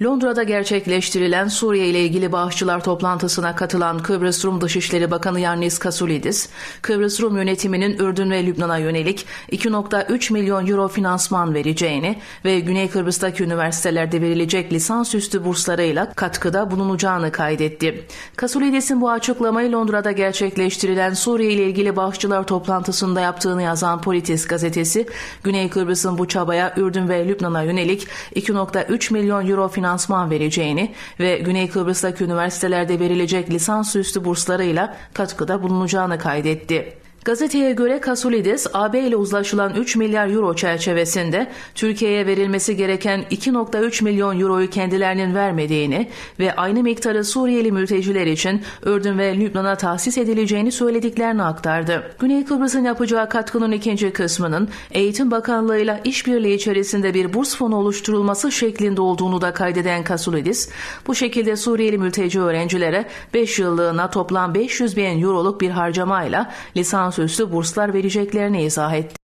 Londra'da gerçekleştirilen Suriye ile ilgili bağışçılar toplantısına katılan Kıbrıs Rum Dışişleri Bakanı Yannis Kasulidis, Kıbrıs Rum yönetiminin Ürdün ve Lübnan'a yönelik 2.3 milyon euro finansman vereceğini ve Güney Kıbrıs'taki üniversitelerde verilecek lisansüstü burslarıyla katkıda bulunacağını kaydetti. Kasulidis'in bu açıklamayı Londra'da gerçekleştirilen Suriye ile ilgili bağışçılar toplantısında yaptığını yazan Politis gazetesi, Güney Kıbrıs'ın bu çabaya Ürdün ve Lübnan'a yönelik 2.3 milyon euro finansman vereceğini ve Güney Kıbrıs'taki üniversitelerde verilecek lisansüstü burslarıyla katkıda bulunacağını kaydetti. Gazeteye göre Kasulidis, AB ile uzlaşılan 3 milyar euro çerçevesinde Türkiye'ye verilmesi gereken 2.3 milyon euroyu kendilerinin vermediğini ve aynı miktarı Suriyeli mülteciler için Ürdün ve Lübnan'a tahsis edileceğini söylediklerini aktardı. Güney Kıbrıs'ın yapacağı katkının ikinci kısmının Eğitim Bakanlığı'yla işbirliği içerisinde bir burs fonu oluşturulması şeklinde olduğunu da kaydeden Kasulidis, bu şekilde Suriyeli mülteci öğrencilere 5 yıllığına toplam 500 bin euroluk bir harcamayla lisansüstü burslar vereceklerini izah etti.